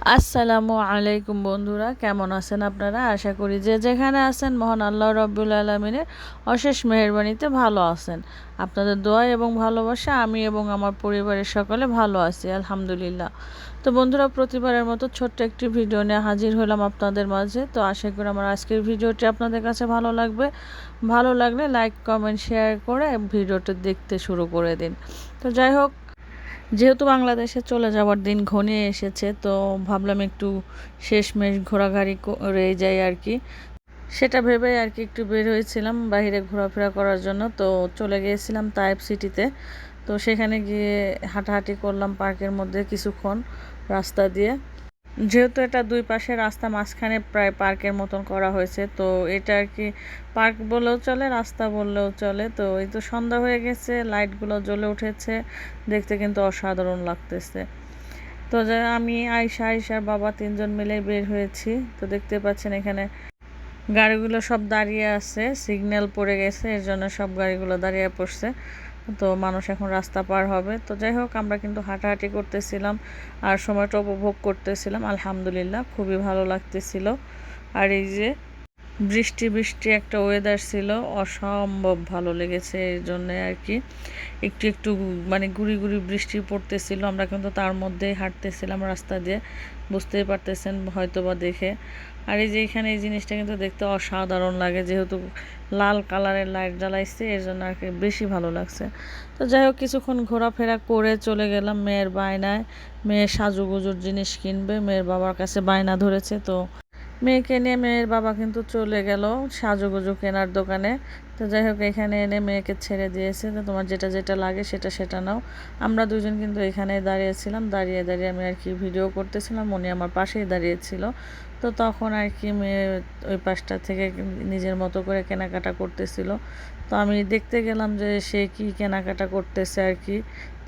আসসালামু আলাইকুম বন্ধুরা, কেমন আছেন আপনারা? আশা করি যে যেখানে আছেন, মহান আল্লাহ রব্বুল আলমিনের অশেষ মেহরবানিতে ভালো আছেন। আপনাদের দোয়া এবং ভালোবাসা আমি এবং আমার পরিবারের সকলে ভালো আছি, আলহামদুলিল্লাহ। তো বন্ধুরা, প্রতিবারের মতো ছোট্ট একটি ভিডিও নিয়ে হাজির হলাম আপনাদের মাঝে। তো আশা করি আমার আজকের ভিডিওটি আপনাদের কাছে ভালো লাগবে। ভালো লাগলে লাইক, কমেন্ট, শেয়ার করে ভিডিওটি দেখতে শুরু করে দিন। তো যাই হোক যেহেতু বাংলাদেশে চলে যাওয়ার দিন ঘনিয়ে এসেছে, তো ভাবলাম একটু শেষমেশ ঘোরাঘাড়ি করে যাই আর কি। সেটা ভেবে আর কি একটু বের হয়েছিলাম বাইরে ঘোরাফেরা করার জন্য, তো চলে গিয়েছিলাম তাইপ সিটিতে। তো সেখানে গিয়ে হাঁটাহাঁটি করলাম পার্কের মধ্যে কিছুক্ষণ রাস্তা দিয়ে। যেহেতু এটা দুই পাশে রাস্তা মাঝখানে প্রায় পার্কের মতন করা হয়েছে, তো এটা আর কি পার্ক বললেও চলে, রাস্তা বললেও চলে। তো এই তো সন্ধ্যা হয়ে গেছে, লাইটগুলো জ্বলে উঠেছে, দেখতে কিন্তু অসাধারণ লাগতেছে। তো আমি আয়সা আয়সার বাবা তিনজন মিলে বের হয়েছি। তো দেখতে পাচ্ছেন এখানে গাড়িগুলো সব দাঁড়িয়ে আছে, সিগন্যাল পড়ে গেছে, এর জন্য সব গাড়িগুলো দাঁড়িয়ে পড়ছে। তো মানুষ এখন রাস্তা পার হবে। তো যাই হোক, আমরা কিন্তু হাঁটাহাঁটি করতেছিলাম আর সময়টা উপভোগ করতেছিলাম। আলহামদুলিল্লাহ, খুবই ভালো লাগতেছিল। আর এই যে বৃষ্টি বৃষ্টি একটা ওয়েদার ছিল। অসম্ভব ভালো লেগেছে এই জন্যে আর কি। একটু একটু মানে গুড়ি গুড়ি বৃষ্টি পড়তেছিল। আমরা কিন্তু তার মধ্যেই হাঁটতেছিলাম রাস্তা দিয়ে। বুঝতেই পারতেছেন হয়তো বা দেখে। আর এই যে এখানে এই জিনিসটা কিন্তু দেখতে অসাধারণ লাগে। যেহেতু লাল কালারের লাইট জ্বালাইছে, এর জন্য আর কি বেশি ভালো লাগছে। তো যাই হোক, কিছুক্ষণ ঘোরাফেরা করে চলে গেলাম মেয়ের বায়নায়। মেয়ের সাজুগুজুর জিনিস কিনবে। মেয়ের বাবার কাছে বায়না ধরেছে, তো মেয়েকে নিয়ে মেয়ের বাবা কিন্তু চলে গেল সাজুগুজু কেনার দোকানে। তো যাই হোক, এখানে এনে মেয়েকে ছেড়ে দিয়েছে। তো তোমার যেটা যেটা লাগে সেটা সেটা নাও। আমরা দুজন কিন্তু এখানে দাঁড়িয়েছিলাম দাঁড়িয়ে দাঁড়িয়ে আমি আর কি ভিডিও করতেছিলাম। উনি আমার পাশেই দাঁড়িয়েছিল তো তখন আর কি মেয়ে ওই পাশটা থেকে নিজের মতো করে কেনাকাটা করতেছিল। তো আমি দেখতে গেলাম যে সে কি কেনাকাটা করতেছে আর কি।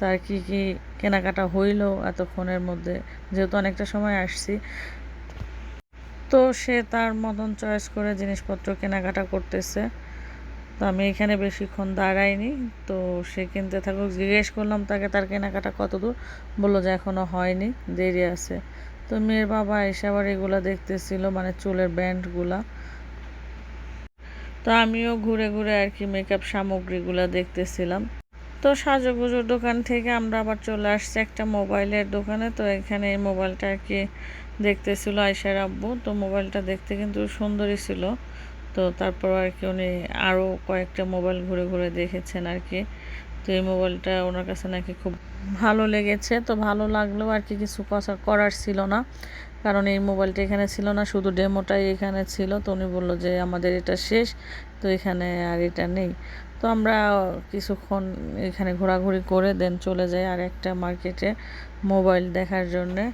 তার কি কি কেনাকাটা হইল এতক্ষণের মধ্যে। যেহেতু অনেকটা সময় আসছি। তো সে তার মতন চয়েস করে জিনিসপত্র কেনাকাটা করতেছে। তো আমি এখানে বেশিক্ষণ দাঁড়াইনি। তো সে কিনতে থাকুক, জিজ্ঞেস করলাম তাকে, তার কেনাকাটা কত দূর? বলল যে এখনও হয়নি, দেরি আছে। তো মেয়ের বাবা এসে আবার এগুলো দেখতেছিল মানে চুলের ব্যান্ডগুলা। তো আমিও ঘুরে ঘুরে আর কি মেকআপ সামগ্রীগুলো দেখতেছিলাম। তো সাজুগুজুর দোকান থেকে আমরা আবার চলে আসছি একটা মোবাইলের দোকানে। তো এখানে এই মোবাইলটা আর কি দেখতেছিল আয়সার আব্বু। তো মোবাইলটা দেখতে কিন্তু সুন্দরই ছিল। তো তারপর আর কি উনি আরও কয়েকটা মোবাইল ঘুরে ঘুরে দেখেছেন আর কি। তো এই মোবাইলটা ওনার কাছে নাকি খুব ভালো লেগেছে। তো ভালো লাগলেও আর কি কিছু কথা করার ছিল না। কারণ এই মোবাইলটা এখানে ছিল না, শুধু ডেমোটাই এখানে ছিল। তো উনি বলল যে, আমাদের এটা শেষ, তো এখানে আর এটা নেই। তো আমরা কিছুক্ষণ এখানে ঘোরাঘুরি করে দেন চলে যাই আর একটা মার্কেটে মোবাইল দেখার জন্যে।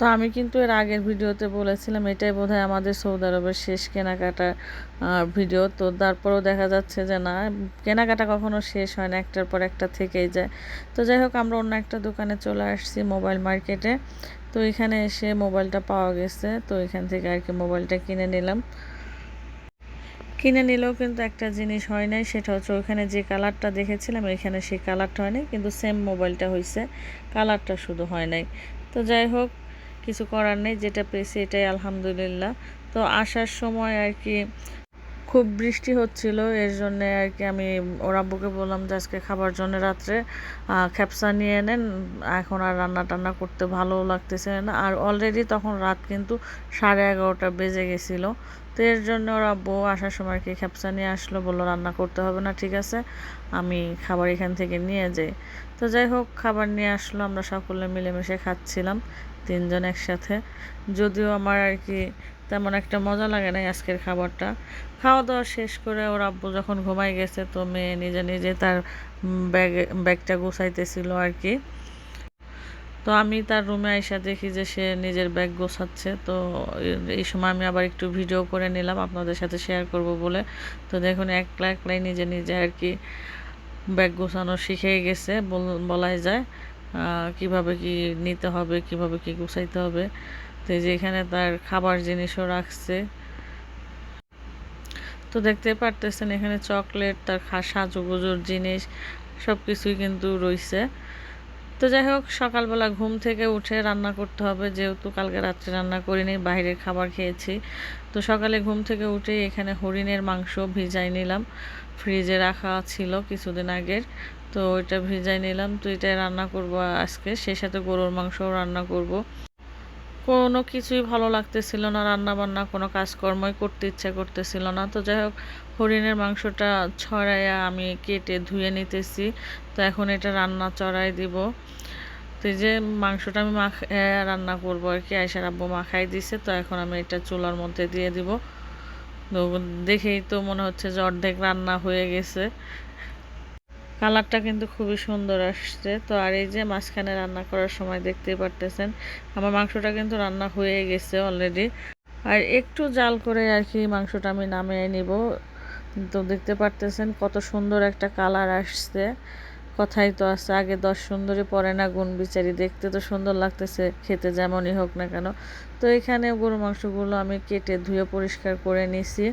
তো আমি কিন্তু এর আগের ভিডিওতে বলেছিলাম, এটাই বোধহয় আমাদের সৌদি আরবের শেষ কেনাকাটার ভিডিও। তো তারপরেও দেখা যাচ্ছে যে না, কেনাকাটা কখনো শেষ হয় না, একটার পর একটা থেকেই যায়। তো যাই হোক, আমরা অন্য একটা দোকানে চলে আসছি মোবাইল মার্কেটে। তো এখানে এসে মোবাইলটা পাওয়া গেছে। তো এখান থেকে আর কি মোবাইলটা কিনে নিলাম। কিনে নিলেও কিন্তু একটা জিনিস হয় নাই, সেটা হচ্ছে ওইখানে যে কালারটা দেখেছিলাম, এখানে সেই কালারটা হয় নাই, কিন্তু সেম মোবাইলটা হয়েছে কালারটা শুধু হয় নাই। তো যাই হোক কিছু করার নেই যেটা পেয়েছি এটাই আলহামদুলিল্লাহ। তো আসার সময় আর কি খুব বৃষ্টি হচ্ছিল, এর জন্যে আর কি আমি ওর আব্বুকে বললাম যে আজকে খাবার জন্য রাত্রে খ্যাপসা নিয়ে নেন, এখন আর রান্না টান্না করতে ভালো লাগতেছে না। আর অলরেডি তখন রাত কিন্তু সাড়ে এগারোটা বেজে গেছিল, তো এর জন্য ওর আব্বু আসার সময় কি খ্যাপসা নিয়ে আসলো, বলল রান্না করতে হবে না, ঠিক আছে, আমি খাবার এখান থেকে নিয়ে যাই। তো যাই হোক, খাবার নিয়ে আসলো, আমরা সকলে মিলেমিশে খাচ্ছিলাম, তিনজন একসাথে, যদিও আমার আর কি তেমন একটা মজা লাগে না আজকের খাবারটা। খাওয়া দাওয়া শেষ করে ওর আব্বু যখন ঘুমাই গেছে, তো মেয়ে নিজে নিজে তার ব্যাগে, ব্যাগটা গোছাইতেছিল আর কি। তো আমি তার রুমে আইসা দেখি যে সে নিজের ব্যাগ গোছাচ্ছে। তো এই সময় আমি আবার একটু ভিডিও করে নিলাম, আপনাদের সাথে শেয়ার করব বলে। তো দেখুন, একলা একলাই নিজে নিজে আর কি ব্যাগ গোছানো শিখে গেছে বলাই যায়। কীভাবে কি নিতে হবে, কীভাবে কি গুছাইতে হবে। তো যে এখানে তার খাবার জিনিসও রাখছে। তো দেখতে পারতেছেন এখানে চকলেট, তার সাজুগুজুর জিনিস সব কিছুই কিন্তু রয়েছে তো যাই হোক, সকালবেলা ঘুম থেকে উঠে রান্না করতে হবে, যেহেতু কালকে রাত্রে রান্না করিনি, বাইরের খাবার খেয়েছি। তো সকালে ঘুম থেকে উঠে এখানে হরিণের মাংস ভিজাই নিলাম। ফ্রিজে রাখা ছিল কিছুদিন আগের, তো এটা ভিজাই নিলাম। তো এটাই রান্না করব আজকে, সেই সাথে গরুর মাংসও রান্না করব। কোনো কিছুই ভালো লাগতেছিল না রান্না বান্না কোনো কাজকর্মই করতে ইচ্ছা করতেছিল না। তো যাই হোক, হরিণের মাংসটা ছড়াইয়া আমি কেটে ধুয়ে নিতেছি। তো এখন এটা রান্না চড়াই দিব। তো এই যে মাংসটা আমি মাখ রান্না করব আর কি আয়সার আব্বু মাখাই দিছে। তো এখন আমি এটা চুলার মধ্যে দিয়ে দিব। দেখেই তো মনে হচ্ছে যে অর্ধেক রান্না হয়ে গেছে। কালারটা কিন্তু খুবই সুন্দর আসছে। তো আর এই যে মাঝখানে রান্না করার সময় দেখতেই পারতেছেন, আমার মাংসটা কিন্তু রান্না হয়ে গেছে অলরেডি আর একটু জাল করে আর কি মাংসটা আমি নামিয়ে নিব। তো দেখতে পারতেছেন কত সুন্দর একটা কালার আসছে। কথাই তো আছে, আগে দশ সুন্দরী, পরে না গুণ বিচারি। দেখতে তো সুন্দর লাগতেছে, খেতে যেমনই হোক না কেন। তো এখানে গরু মাংসগুলো আমি কেটে ধুয়ে পরিষ্কার করে নিছি।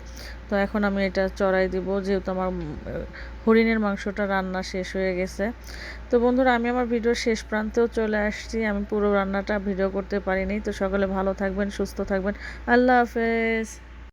তো এখন আমি এটা চড়াই দিব, যেহেতু আমার হরিণের মাংসটা রান্না শেষ হয়ে গেছে। তো বন্ধুরা, আমি আমার ভিডিওর শেষ প্রান্তেও চলে আসছি। আমি পুরো রান্নাটা ভিডিও করতে পারিনি। তো সকলে ভালো থাকবেন, সুস্থ থাকবেন। আল্লাহ হাফেজ।